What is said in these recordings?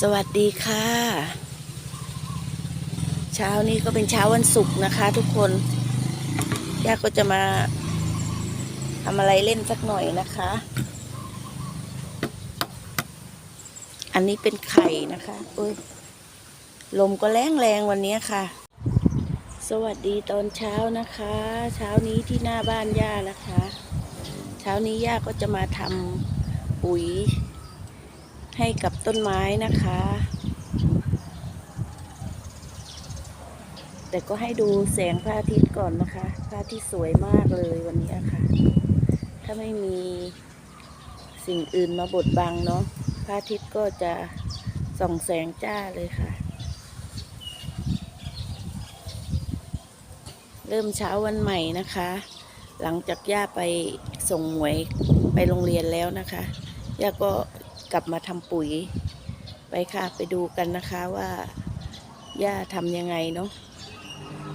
สวัสดีค่ะ เช้านี้ก็เป็นเช้าวันศุกร์นะคะ ทุกคนย่าก็จะมาทำอะไรเล่นสักหน่อยนะคะ อันนี้เป็นไข่นะคะอุ้ยลมก็แรงแรงๆวันนี้ค่ะ สวัสดีตอนเช้านะคะ เช้านี้ที่หน้าบ้านย่านะคะ เช้านี้ย่าก็จะมาทำปุ๋ย ให้กับต้นไม้นะคะ แต่ก็ให้ดูแสงพระอาทิตย์ก่อนนะคะพระอาทิตย์สวยมากเลยวันนี้ค่ะ ถ้าไม่มีสิ่งอื่นมาบดบังเนาะพระอาทิตย์ก็จะส่องแสงจ้าเลยค่ะ เริ่มเช้าวันใหม่นะคะ หลังจากย่าไปส่งหมวยไปโรงเรียนแล้วนะคะย่าก็ กลับมาทำปุ๋ย ไปค่ะไปดูกันนะคะว่าย่าทำยังไงเนาะ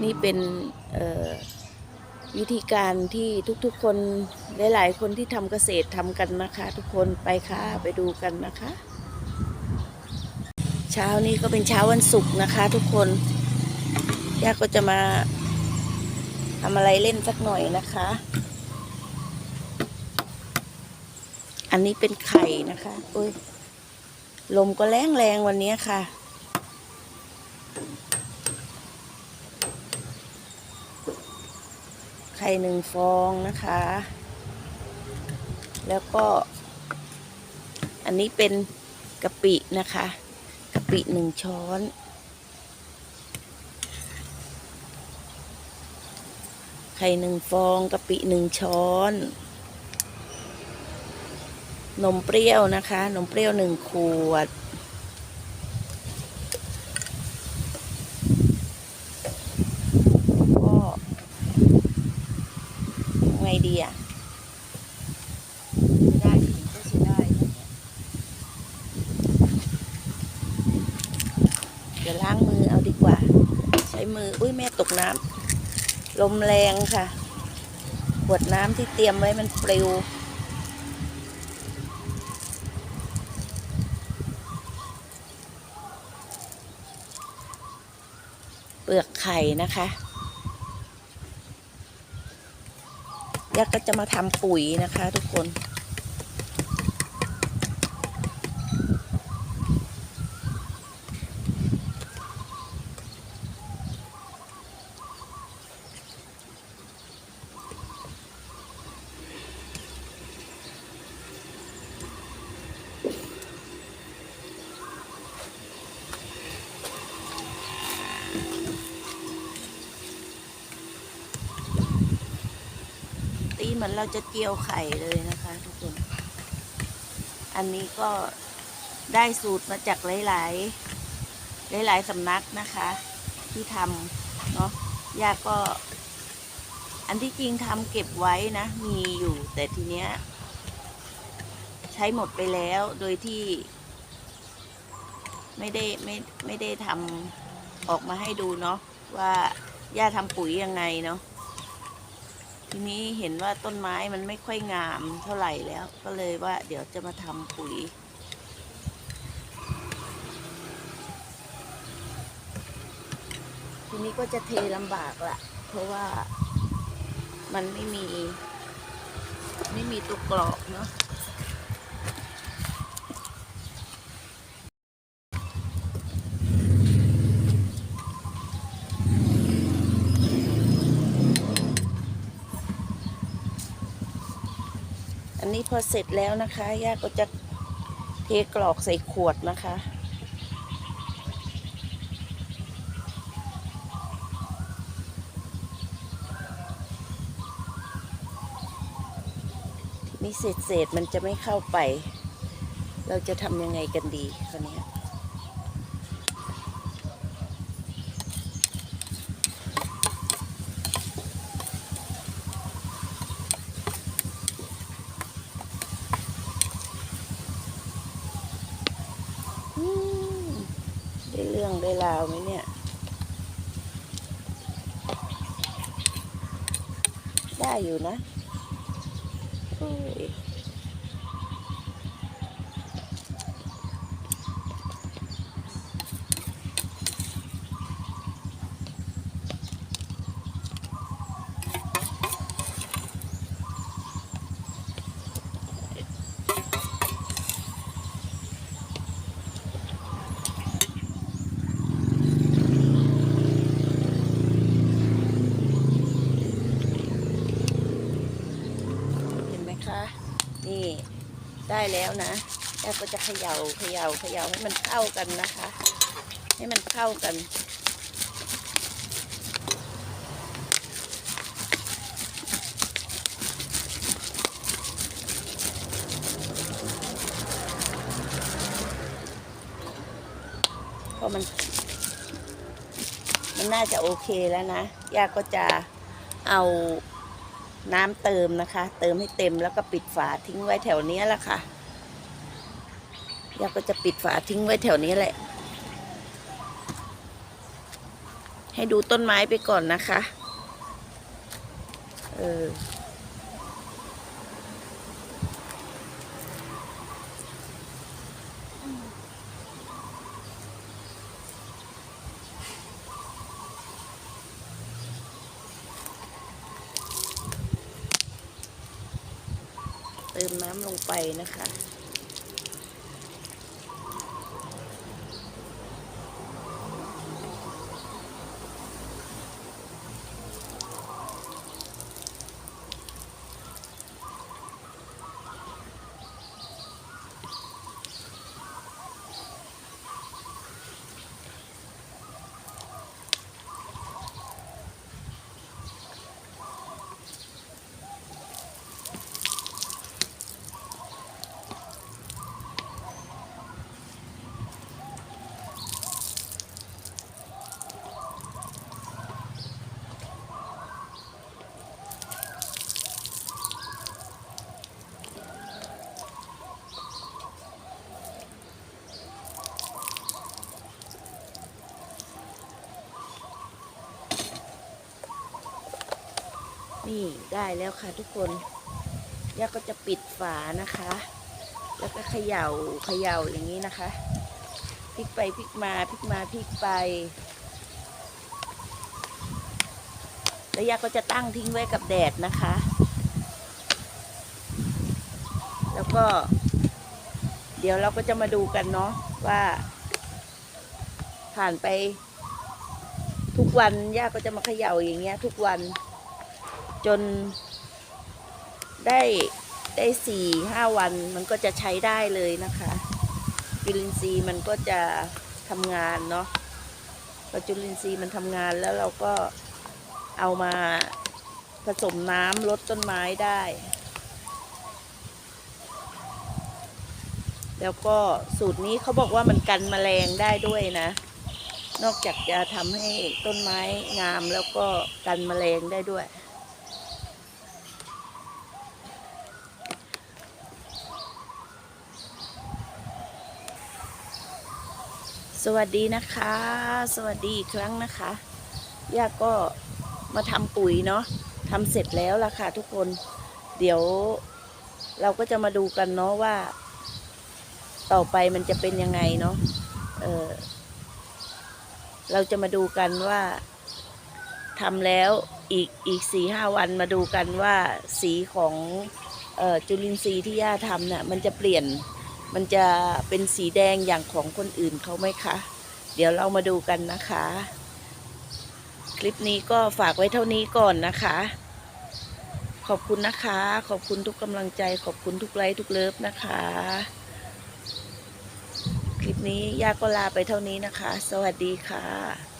นี่เป็นวิธีการที่ทุกๆคนหลายๆคนที่ทำเกษตรทำกันนะคะ ทุกคนไปค่ะไปดูกันนะคะ เช้านี้ก็เป็นเช้าวันศุกร์นะคะ ทุกคนย่าก็จะมาทำอะไรเล่นสักหน่อยนะคะ อันนี้เป็นไข่นะคะอุ้ยลมก็แรงแรงๆวันนี้ค่ะ ไข่หนึ่งฟองนะคะ แล้วก็ อันนี้เป็นกะปินะคะกะปิหนึ่งช้อนไข่หนึ่งฟองกะปิหนึ่งช้อน นมเปรี้ยวนะคะ นมเปรี้ยวหนึ่งขวด ก็ไงดีอะได้ก็ใช้ได้นะเนี่ยเดี๋ยวล้างมือเอาดีกว่า ใช้มือ อุ้ยแม่ตกน้ำลมแรงค่ะ ขวดน้ำที่เตรียมไว้มันปลิว เปลือกไข่นะคะยักษ์ก็จะมาทำปุ๋ยนะคะทุกคน เหมือนเราจะเจียวไข่เลยนะคะ ทุกคน อันนี้ก็ได้สูตรมาจากหลาย ๆ หลาย ๆสำนักนะคะ ที่ทำเนาะยาก็ อันที่จริงทำเก็บไว้นะ มีอยู่ แต่ทีเนี้ย ใช้หมดไปแล้วโดยที่ ไม่ได้ไม่ไม่ได้ทำออกมาให้ดูเนาะว่าย่าทำปุ๋ยยังไงเนาะ ทีนี้เห็นว่าต้นไม้มันไม่ค่อยงามเท่าไหร่แล้ว ก็เลยว่า เดี๋ยวจะมาทำปุ๋ย ทีนี้ก็จะเทลำบากละเพราะว่ามันไม่มี ไม่มีตัวกรอกเนาะ นนี้พอเสร็จแล้วนะคะ ย่าก็จะเทกรอกใส่ขวดนะคะนี่เศษเศษมันจะไม่เข้าไป เราจะทำยังไงกันดีคราวนี้ยอืมได้เรื่องได้ราวไหมเนี่ย ได้อยู่นะโอ้ย ได้แล้วนะย่าก็จะเขยา่าเขยา่าเขย่าให้มันเข้ากันนะคะ ให้มันเข้ากันเพราะมัน มันน่าจะโอเคแล้วนะย่าก็จะเอา น้ำเติมนะคะ เติมให้เต็มแล้วก็ปิดฝาทิ้งไว้แถวนี้แหละค่ะย่าก็จะปิดฝาทิ้งไว้แถวนี้แหละ ให้ดูต้นไม้ไปก่อนนะคะ เออ ติมน้ำลงไปนะคะ นี่ได้แล้วค่ะทุกคนย่าก็จะปิดฝานะคะ แล้วก็เขย่าเขย่าอย่างนี้นะคะพลิกไปพลิกมาพลิกมาพลิกไปแล้วย่าก็จะตั้งทิ้งไว้กับแดดนะคะ แล้วก็ เดี๋ยวเราก็จะมาดูกันเนาะว่า ผ่านไป ทุกวันย่าก็จะมาเขย่าอย่างเงี้ย ทุกวัน จนได้ได้สี่ห้าวันมันก็จะใช้ได้เลยนะคะจุลินทรีย์มันก็จะทำงานเนาะพอจุลินทรีย์มันทำงานแล้วเราก็เอามาผสมน้ำลดต้นไม้ได้ แล้วก็สูตรนี้เขาบอกว่ามันกันแมลงได้ด้วยนะ นอกจากจะทำให้ต้นไม้งามแล้วก็กันแมลงได้ด้วย วัสดีนะคะ สวัสดีอีกครั้งนะคะย่าก็มาทำปุ๋ยเนาะทำเสร็จแล้วล่ะค่ะทุกคน เดี๋ยวเราก็จะมาดูกันเนาะว่า ต่อไปมันจะเป็นยังไงเนาะเออเราจะมาดูกันว่าทำแล้วอีกอีกสี่ห้าวันมาดูกันว่าสีของออจุลินทรีย์ที่ย่าทำเนี่ยมันจะเปลี่ยน มันจะเป็นสีแดงอย่างของคนอื่นเขาไหมคะ เดี๋ยวเรามาดูกันนะคะ คลิปนี้ก็ฝากไว้เท่านี้ก่อนนะคะ ขอบคุณนะคะ ขอบคุณทุกกำลังใจ ขอบคุณทุกไลค์ทุกเลิฟนะคะ คลิปนี้ย่าก็ลาไปเท่านี้นะคะ สวัสดีค่ะ